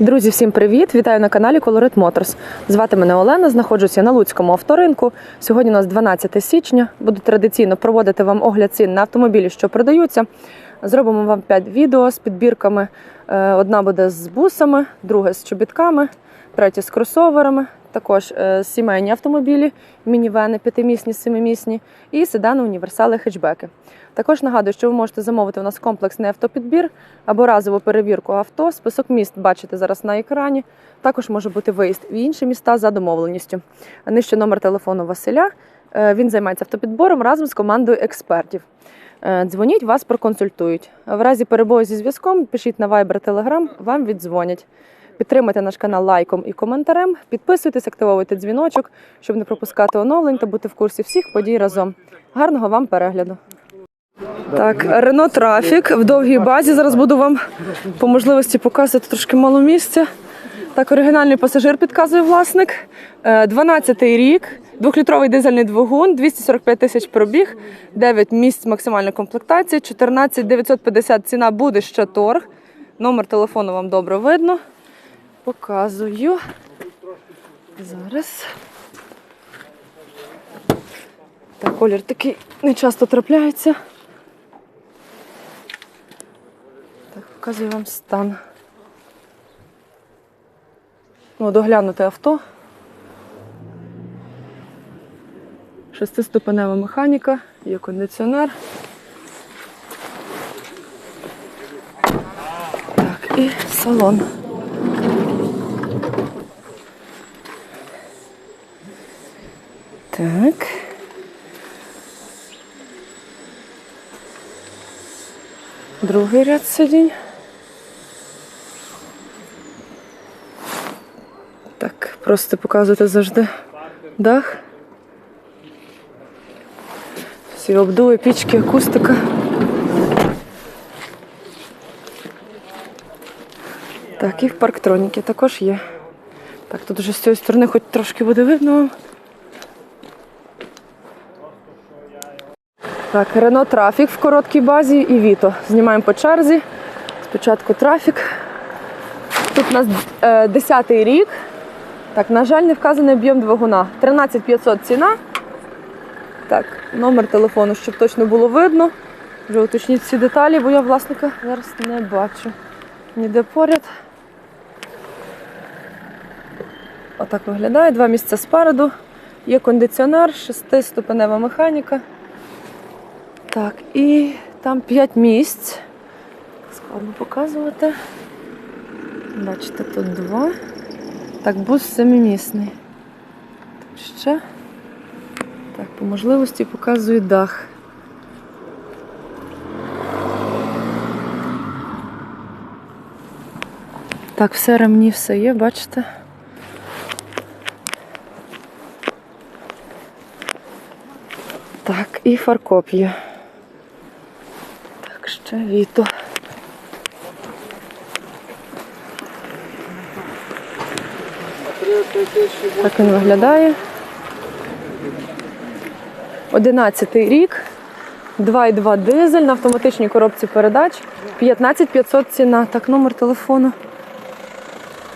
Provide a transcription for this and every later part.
Друзі, всім привіт! Вітаю на каналі Colorit Motors. Звати мене Олена, знаходжуся на Луцькому авторинку. Сьогодні у нас 12 січня. Буду традиційно проводити вам огляд цін на автомобілі, що продаються. Зробимо вам 5 відео з підбірками. Е, Одна буде з бусами, друга з чобітками, третя з кросоверами. Також е, сімейні автомобілі, мінівени, п'ятимісні, семимісні і седани, універсали, хетчбеки. Також нагадую, що ви можете замовити у нас комплексний автопідбір або разову перевірку авто. Список міст бачите зараз на екрані. Також може бути виїзд в інші міста за домовленістю. Нижче номер телефону Василя. Е, Він займається автопідбором разом з командою експертів. Е, Дзвоніть, вас проконсультують. В разі перебою зі зв'язком пишіть на Viber Telegram, вам віддзвонять. Підтримайте наш канал лайком і коментарем. Підписуйтесь, активовуйте дзвіночок, щоб не пропускати оновлень та бути в курсі всіх подій разом. Гарного вам перегляду! Так, Рено Трафік в довгій базі. Зараз буду вам по можливості показувати трошки мало місця. Так, оригінальний пасажир підказує власник. 12-й рік, двохлітровий дизельний двигун, 245 тисяч пробіг, 9 місць максимальної комплектації, 14 950 ціна буде ще торг. Номер телефону вам добре видно. Показую. Зараз. Так, колір такий не часто трапляється. Так, показую вам стан. Ну, доглянути авто. Шестиступенева механіка, є кондиціонер. Так, і салон. Так. Другий ряд сидінь. Так, просто показувати завжди дах. Всі обдуви, пічки, акустика. Так, і в парктроніки також є. Так, тут вже з цієї сторони хоч трошки буде видно Так, Рено Трафік в короткій базі і Віто. Знімаємо по черзі. Спочатку трафік. Тут у нас е, 10-й рік. Так, на жаль, не вказаний об'єм двигуна. 13500 ціна. Так, номер телефону, щоб точно було видно. Вже уточніть всі деталі, бо я власника зараз не бачу. Ніде поряд. Отак виглядає. Два місця спереду. Є кондиціонер, шестиступенева механіка. Так, і там 5 місць. Складно показувати. Бачите, тут два. Так, бус семимісний. Тут ще. Так, по можливості показую дах. Так, все ремні, все є, бачите? Так, і фаркоп є. Ще віто. Так він виглядає. 11 рік. 2,2 дизель на автоматичній коробці передач. 15 500 ціна. Так, номер телефону.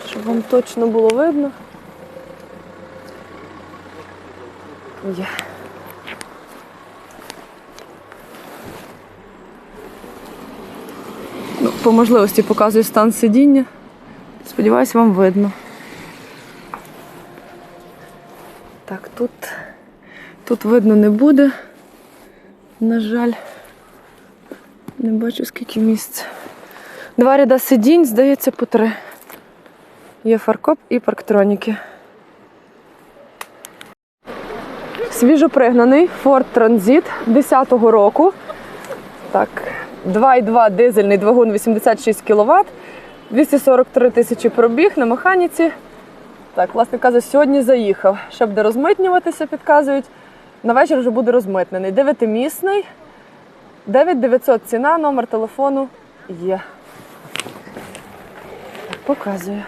Щоб вам точно було видно. Є. Ну, по можливості показую стан сидіння. Сподіваюсь, вам видно. Так, тут, тут видно не буде. На жаль, не бачу скільки місць. Два ряда сидінь, здається, по три. Є фаркоп і парктроніки. Свіжопригнаний Ford Transit 10-го року. Так, 2,2 дизельний двигун 86 кВт, 243 тисячі пробіг на механіці. Так, власне каже, сьогодні заїхав. Ще буде розмитнюватися, підказують. На вечір вже буде розмитнений. Дев'ятимісний. 9900 ціна, номер телефону є. Показую.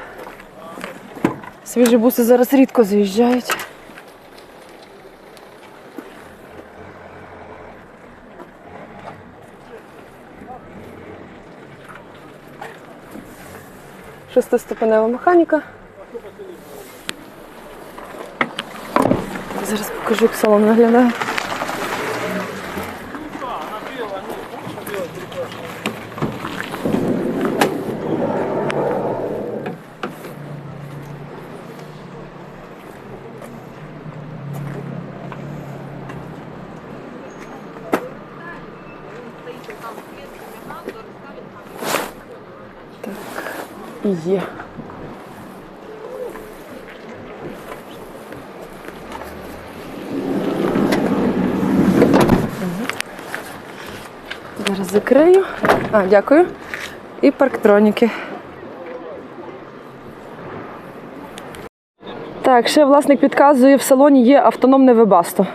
Свіжі буси зараз рідко заїжджають. Шестиступенева механіка. Зараз покажу, як салон виглядає. І є. Зараз закрию. А, дякую. І парктроніки. Так, ще власник підказує, в салоні є автономне вебасто.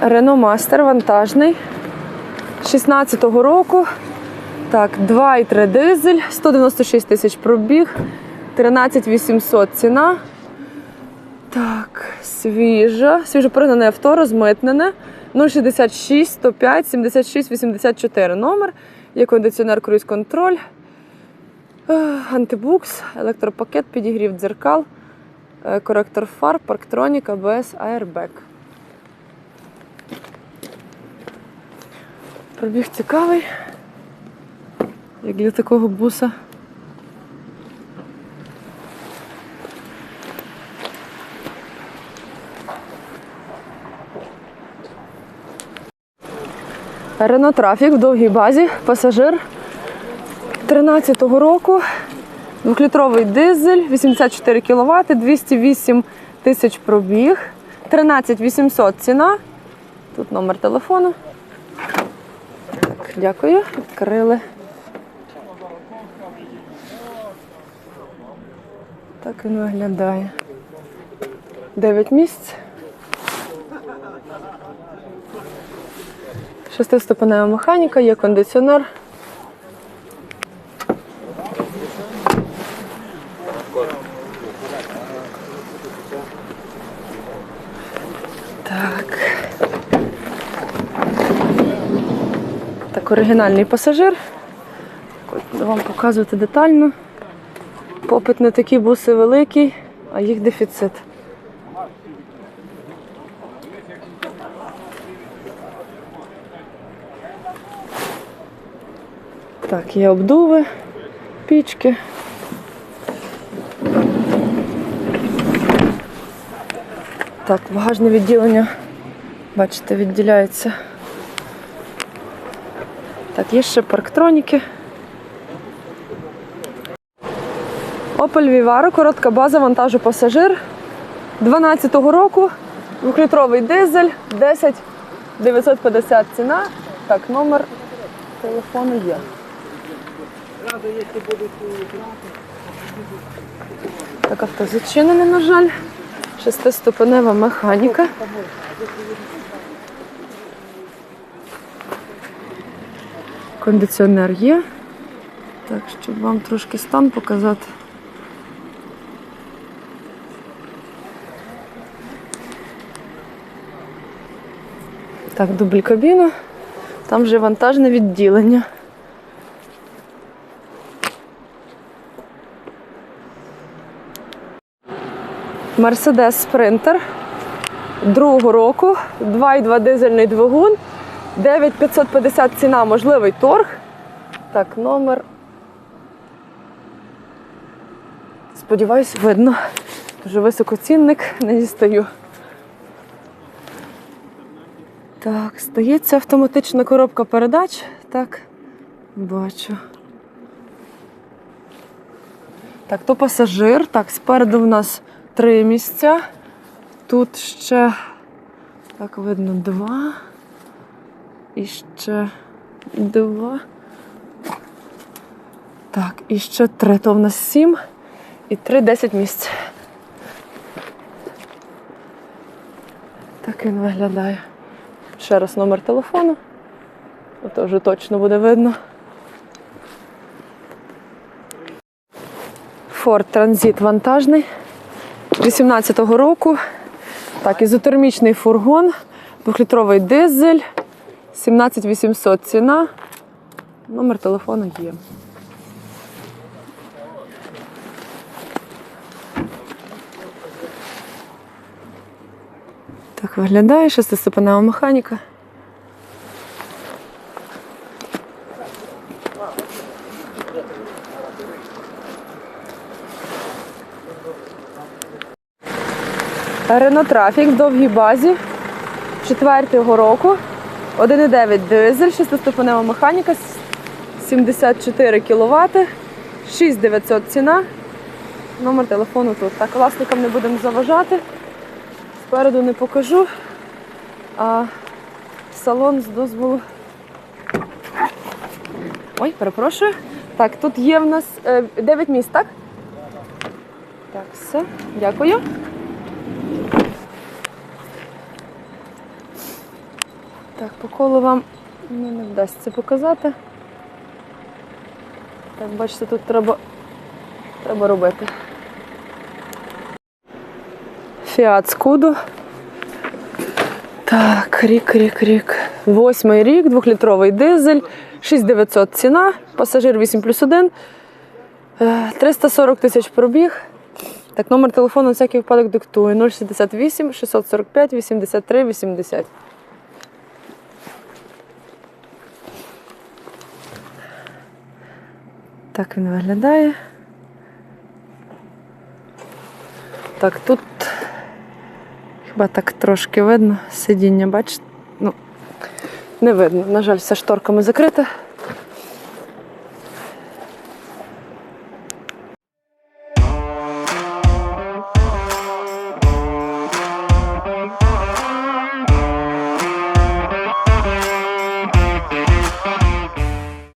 Рено Мастер вантажний. 16-го року. Так, 2,3 дизель, 196 тисяч пробіг, 13 800 ціна. Так, свіжа, свіжо пригнане авто, розмитнене. 066 105 76 84 номер. Є кондиціонер круїз контроль. Антибукс, електропакет, підігрів дзеркал, е, коректор фар, парктронік, АБС, аербек. Пробіг цікавий, як для такого буса. Рено Трафік в довгій базі, пасажир 13-го року, двохлітровий дизель, 84 кВт, 208 тисяч пробіг, 13 800 ціна. Тут номер телефону. Дякую, відкрили. Так він виглядає. 9 місць. Шестиступенева механіка, є кондиціонер. Так. Так, оригінальний пасажир. Буду вам показувати детально. Попит на такі буси великий, а їх дефіцит. Так, є обдуви, пічки. Так, багажне відділення, бачите, відділяється. Так, є ще парктроніки. Opel Vivaro, коротка база вантажу пасажир 12-го року, 2-літровий дизель, 10 950 ціна. Так, номер телефону є. Так, авто зачинене, на жаль. Шестиступенева механіка. Кондиціонер є. Так, щоб вам трошки стан показати. Так, дубль кабіна. Там вже вантажне відділення. Мерседес Спринтер другого року, 2,2 дизельний двигун, 9550 ціна, можливий торг. Так, номер. Сподіваюсь, видно. Дуже високоцінник, не дістаю. Так, стається автоматична коробка передач. Так, бачу. Так, то пасажир. Так, спереду в нас три місця. Тут ще, так, видно, два. І ще два. Так, і ще три. То в нас сім. І три десять місць. Так він виглядає. Ще раз номер телефону. Ото вже точно буде видно. Ford Transit вантажний 18-го року. Так, ізотермічний фургон, двохлітровий дизель, 17800 ціна. Номер телефону є. Так виглядає шестиступенева механіка. Рено Трафік в довгій базі четвертого року. 1,9 дизель, шестиступенева механіка, 74 кВт, 6900 ціна. Номер телефону тут. Так, власникам не будемо заважати. Спереду не покажу. А салон з дозволу. Ой, перепрошую. Так, тут є в нас 9 місць, так? Так, все. Дякую. Так, по колу вам ну, не вдасться показати. Так, бачите, тут треба, треба робити. Фіат Скуду. Так, рік, рік, рік. Восьмий рік, двохлітровий дизель, 6900 ціна, пасажир 8 плюс 1, 340 тисяч пробіг. Так, номер телефону на всякий випадок диктую 068 645 83 80. Так він виглядає. Так, тут хіба так трошки видно сидіння, бачите? Ну, не видно. На жаль, все шторками закрите.